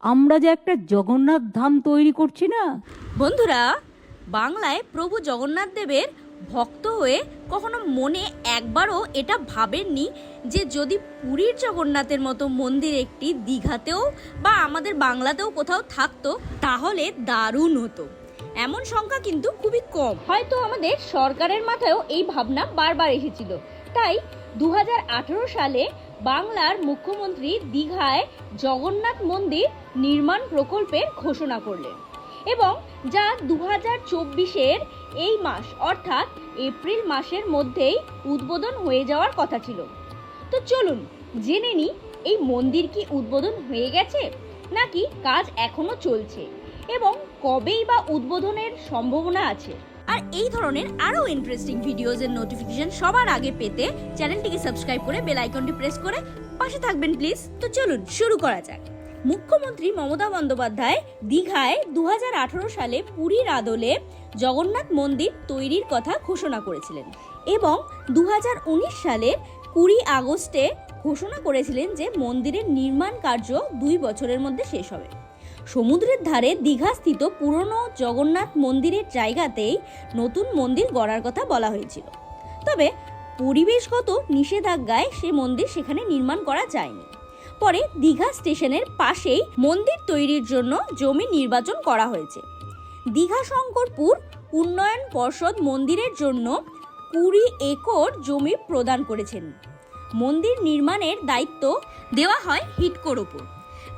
আমরা যে একটা জগন্নাথ ধাম তৈরি করছি না? বন্ধুরা, বাংলায় প্রভু জগন্নাথ দেবের ভক্ত হয়ে কখনো মনে একবারও এটা ভাবেননি যে যদি পুরীর জগন্নাথের মতো মন্দির একটি দীঘাতেও বা আমাদের বাংলাতেও কোথাও থাকতো, তাহলে দারুণ হতো। এমন সংখ্যা কিন্তু খুবই কম। হয়তো আমাদের সরকারের মাথায়ও এই ভাবনা বারবার এসেছিল। তাই দু হাজার আঠারো সালে বাংলার মুখ্যমন্ত্রী দীঘায় জগন্নাথ মন্দির নির্মাণ প্রকল্পের ঘোষণা করলেন এবং যা দু হাজার চব্বিশের এই মাস, অর্থাৎ এপ্রিল মাসের মধ্যেই উদ্বোধন হয়ে যাওয়ার কথা ছিল। তো চলুন, জেনে নিই, এই মন্দির কি উদ্বোধন হয়ে গেছে, নাকি কাজ এখনও চলছে এবং কবেই বা উদ্বোধনের সম্ভাবনা আছে? আর এই ধরনের আরও ইন্টারেস্টিং ভিডিওজের নোটিফিকেশন সবার আগে পেতে চ্যানেলটিকে সাবস্ক্রাইব করে বেল আইকনটি প্রেস করে পাশে থাকবেন প্লিজ তো চলুন শুরু করা যাক। মুখ্যমন্ত্রী মমতা বন্দ্যোপাধ্যায় দীঘায় দু সালে পুরীর আদলে জগন্নাথ মন্দির তৈরির কথা ঘোষণা করেছিলেন এবং দু হাজার উনিশ সালে কুড়ি আগস্টে ঘোষণা করেছিলেন যে মন্দিরের নির্মাণ কার্য দুই বছরের মধ্যে শেষ হবে। সমুদ্রের ধারে দীঘাস্থিত পুরনো জগন্নাথ মন্দিরের জায়গাতেই নতুন মন্দির গড়ার কথা বলা হয়েছিল। তবে পরিবেশগত নিষেধাজ্ঞায় সে মন্দির সেখানে নির্মাণ করা যায়নি। পরে দীঘা স্টেশনের পাশেই মন্দির তৈরির জন্য জমি নির্বাচন করা হয়েছে। দীঘা শঙ্করপুর উন্নয়ন পর্ষদ মন্দিরের জন্য কুড়ি একর জমি প্রদান করেছেন। মন্দির নির্মাণের দায়িত্ব দেওয়া হয় হিটকোর ওপর।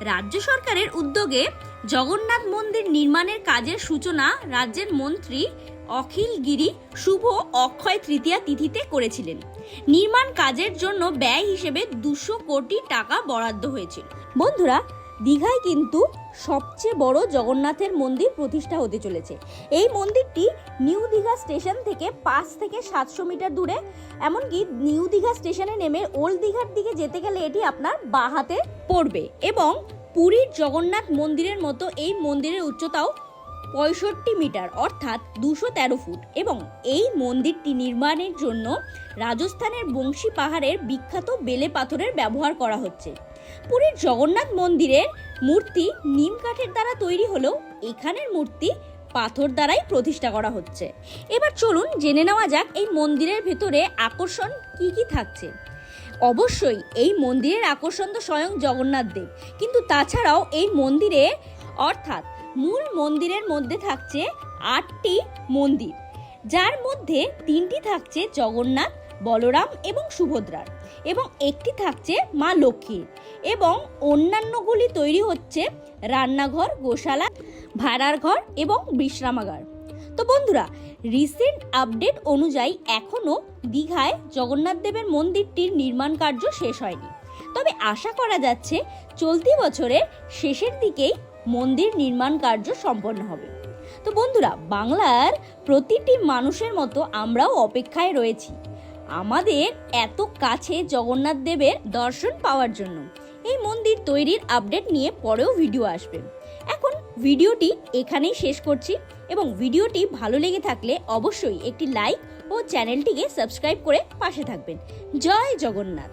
রাজ্য সরকারের উদ্যোগে জগন্নাথ মন্দির নির্মাণের কাজের সূচনা রাজ্যের মন্ত্রী অখিল গিরি শুভ অক্ষয় তৃতীয়া তিথিতে করেছিলেন। নির্মাণ কাজের জন্য ব্যয় হিসেবে দুশো কোটি টাকা বরাদ্দ হয়েছিল। বন্ধুরা দীঘায় কিন্তু সবচেয়ে বড় জগন্নাথের মন্দির প্রতিষ্ঠা হতে চলেছে। এই মন্দিরটি নিউ দীঘা স্টেশন থেকে পাঁচ থেকে সাতশো মিটার দূরে, এমনকি নিউ দীঘা স্টেশনে নেমে ওল্ড দীঘার দিকে যেতে গেলে এটি আপনার বাহাতে পড়বে। এবং পুরীর জগন্নাথ মন্দিরের মতো এই মন্দিরের উচ্চতাও পঁয়ষট্টি মিটার, অর্থাৎ দুশো তেরো ফুট। এবং এই মন্দিরটি নির্মাণের জন্য রাজস্থানের বংশী পাহাড়ের বিখ্যাত বেলে পাথরের ব্যবহার করা হচ্ছে। পুরীর জগন্নাথ মন্দিরের মূর্তি নিম কাঠের দ্বারা তৈরি হলেও এখানের মূর্তি পাথর দ্বারাই প্রতিষ্ঠা করা হচ্ছে। এবার চলুন জেনে নেওয়া যাক এই মন্দিরের ভেতরে আকর্ষণ কি কি থাকছে। অবশ্যই এই মন্দিরের আকর্ষণ তো স্বয়ং জগন্নাথ দেব। কিন্তু তাছাড়াও এই মন্দিরে, অর্থাৎ মূল মন্দিরের মধ্যে থাকছে আটটি মন্দির। যার মধ্যে তিনটি থাকছে জগন্নাথ, বলরাম এবং সুভদ্রার এবং একটি থাকছে মা লক্ষ্মীর এবং অন্যান্যগুলি তৈরি হচ্ছে রান্নাঘর, গোশালা, ভাড়ার ঘর এবং বিশ্রামাগার। তো বন্ধুরা রিসেন্ট আপডেট অনুযায়ী এখনও দীঘায় জগন্নাথ দেবের মন্দিরটির নির্মাণ কার্য শেষ হয়নি। তবে আশা করা যাচ্ছে চলতি বছরের শেষের দিকেই মন্দির নির্মাণ কার্য সম্পন্ন হবে। তো বন্ধুরা, বাংলার প্রতিটি মানুষের মতো আমরাও অপেক্ষায় রয়েছি। আমাদের এত কাছে জগন্নাথ দেবের দর্শন পাওয়ার জন্য। এই মন্দির তৈরির আপডেট নিয়ে পরেও ভিডিও আসবে। এখন ভিডিওটি এখানেই শেষ করছি এবং ভিডিওটি ভালো লেগে থাকলে অবশ্যই একটি লাইক ও চ্যানেলটিকে সাবস্ক্রাইব করে পাশে থাকবেন। জয় জগন্নাথ!